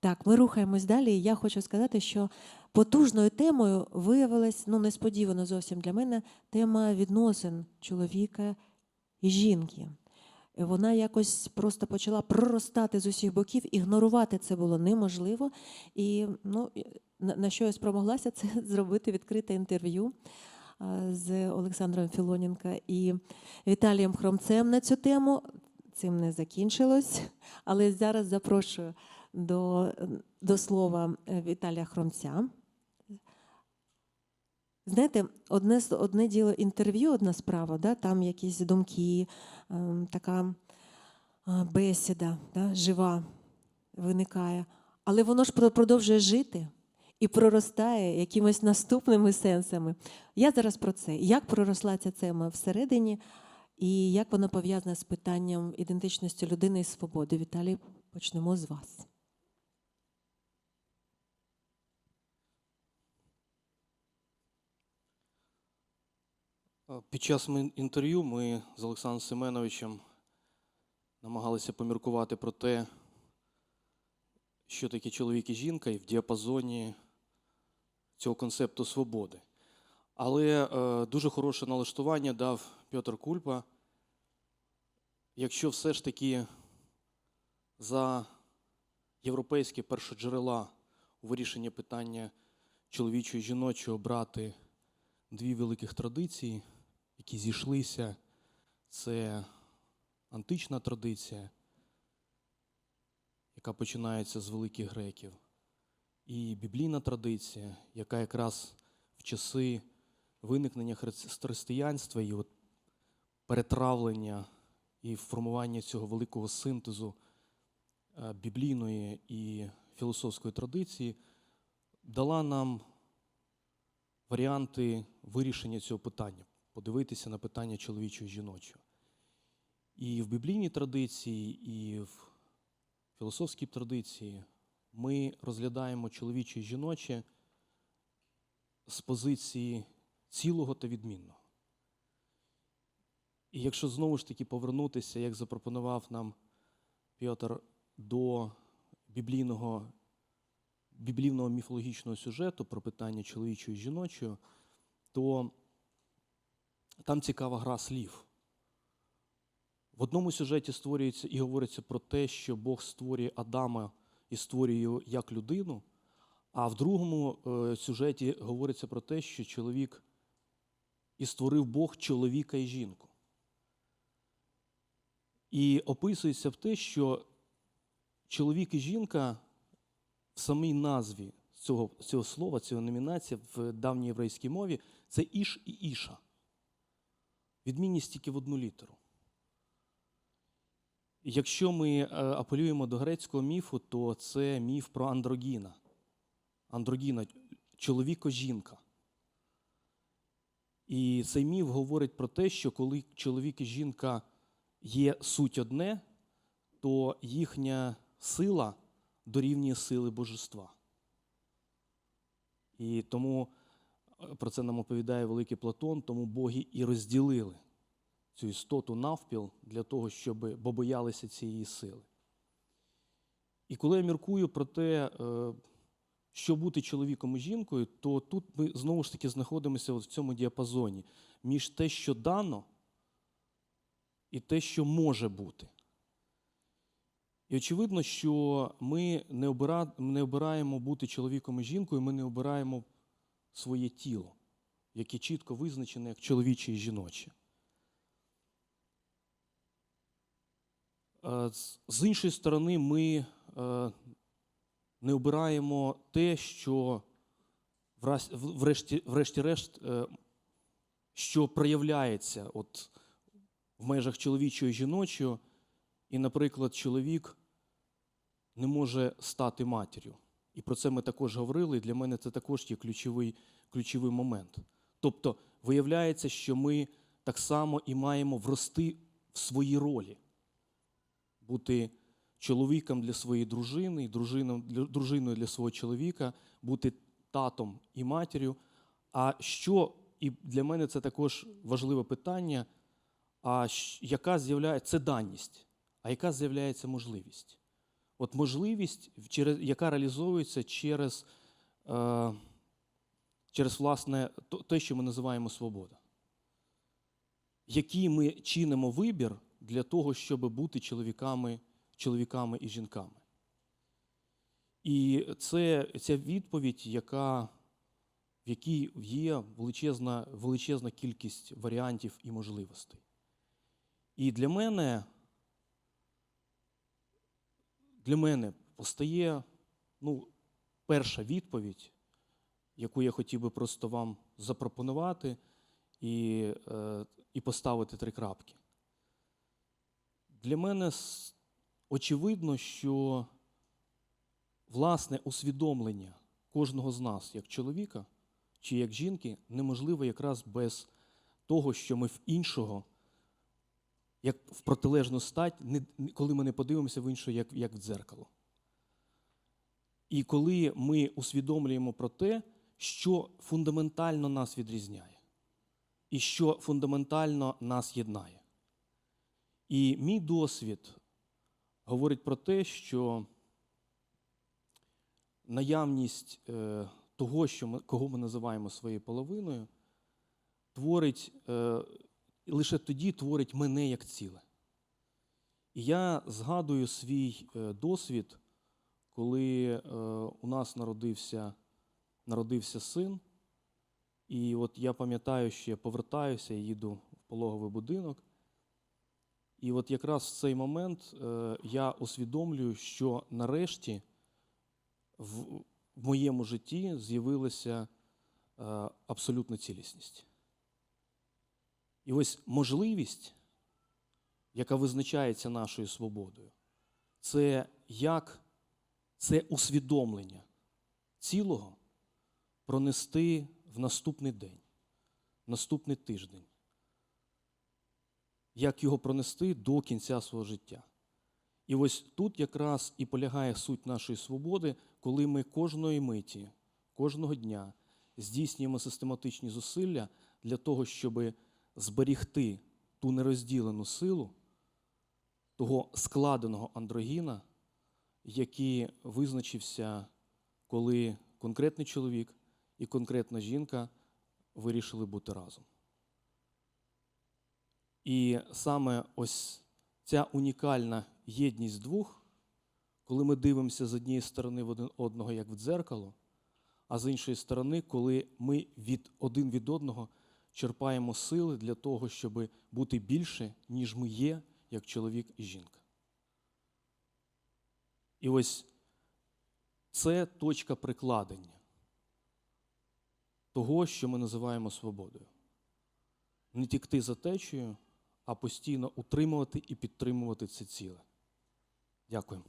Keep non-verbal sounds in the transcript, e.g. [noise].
Так, ми рухаємось далі. Я хочу сказати, що потужною темою виявилась ну несподівано зовсім для мене тема відносин чоловіка і жінки. Вона якось просто почала проростати з усіх боків, ігнорувати це було неможливо. І ну, на, що я спромоглася, [laughs] це зробити відкрите інтерв'ю з Олександром Філоненко і Віталієм Хромцем на цю тему. Цим не закінчилось, але зараз запрошую до, до слова е, Віталія Хромця. Знаєте, одне, одне діло інтерв'ю, одна справа, да, там якісь думки, ем, така бесіда да, жива виникає. Але воно ж продовжує жити і проростає якимись наступними сенсами. Я зараз про це. Як проросла ця тема всередині, і як вона пов'язана з питанням ідентичності людини і свободи? Віталій, почнемо з вас. Під час інтерв'ю ми з Олександром Семеновичем намагалися поміркувати про те, що таке чоловік і жінка, і в діапазоні цього концепту свободи. Але е, дуже хороше налаштування дав Петр Кульпа. Якщо все ж таки за європейські першоджерела у вирішенні питання чоловічого і жіночого брати дві великих традиції, які зійшлися. Це антична традиція, яка починається з великих греків, і біблійна традиція, яка якраз в часи виникнення хри- християнства і от перетравлення і формування цього великого синтезу е, біблійної і філософської традиції дала нам варіанти вирішення цього питання, подивитися на питання чоловічого і жіночого. І в біблійній традиції, і в філософській традиції ми розглядаємо чоловіче і жіноче з позиції цілого та відмінного. І якщо знову ж таки повернутися, як запропонував нам Петр, до біблійного біблійного міфологічного сюжету про питання чоловічого і жіночого, то там цікава гра слів. В одному сюжеті створюється і говориться про те, що Бог створює Адама і створює його як людину, а в другому е, сюжеті говориться про те, що чоловік і створив Бог чоловіка і жінку. І описується в те, що чоловік і жінка в самій назві цього, цього слова, цього номінація в давній єврейській мові це іш і іша. Відмінність тільки в одну літеру. Якщо ми е, апелюємо до грецького міфу, то це міф про андрогіна. Андрогіна чоловіко-жінка. І цей міф говорить про те, що коли чоловік і жінка є суть одне, то їхня сила дорівнює сили божества. І тому про це нам оповідає великий Платон, тому боги і розділили цю істоту навпіл для того, щоб бо боялися цієї сили. І коли я міркую про те, е, що бути чоловіком і жінкою, то тут ми знову ж таки знаходимося в цьому діапазоні між те, що дано, і те, що може бути. І очевидно, що ми не обираємо бути чоловіком і жінкою, ми не обираємо своє тіло, яке чітко визначене як чоловіче і жіноче. Е, з- іншої сторони, ми е, не обираємо те, що врешті- врешті-решт, е, що проявляється от в межах чоловічого і жіночого, і, наприклад, чоловік не може стати матір'ю. І про це ми також говорили, і для мене це також є ключовий, ключовий момент. Тобто, виявляється, що ми так само і маємо врости в свої ролі, бути чоловіком для своєї дружини, і дружиною для свого чоловіка, бути татом і матір'ю. А що, і для мене це також важливе питання, а яка з'являється це даність, а яка з'являється можливість? От можливість, яка реалізовується через, е, через власне те, що ми називаємо свобода. Який ми чинимо вибір для того, щоб бути чоловіками, чоловіками і жінками. І це ця відповідь, яка, в якій є величезна, величезна кількість варіантів і можливостей. І для мене, для мене постає ну, перша відповідь, яку я хотів би просто вам запропонувати і, е, і поставити три крапки. Для мене очевидно, що власне усвідомлення кожного з нас, як чоловіка чи як жінки, неможливо якраз без того, що ми в іншого, як в протилежну стать, коли ми не подивимося в іншого, як, як в дзеркало. І коли ми усвідомлюємо про те, що фундаментально нас відрізняє, і що фундаментально нас єднає. І мій досвід говорить про те, що наявність е, того, що ми, кого ми називаємо своєю половиною, творить е, лише тоді творить мене як ціле. І я згадую свій е, досвід, коли е, у нас народився, народився син. І от я пам'ятаю, що я повертаюся, і їду в пологовий будинок. І от якраз в цей момент е, я усвідомлюю, що нарешті в, моєму житті з'явилася абсолютна цілісність. І ось можливість, яка визначається нашою свободою, це як це усвідомлення цілого пронести в наступний день, наступний тиждень. Як його пронести до кінця свого життя. І ось тут якраз і полягає суть нашої свободи, коли ми кожної миті, кожного дня здійснюємо систематичні зусилля для того, щоб зберігти ту нерозділену силу того складеного андрогіна, який визначився, коли конкретний чоловік і конкретна жінка вирішили бути разом. І саме ось ця унікальна єдність двох, коли ми дивимося з однієї сторони в один одного, як в дзеркало, а з іншої сторони, коли ми від один від одного черпаємо сили для того, щоб бути більше, ніж ми є, як чоловік і жінка. І ось це точка прикладення того, що ми називаємо свободою. Не тікти за течією, а постійно утримувати і підтримувати це ціле. Дякую.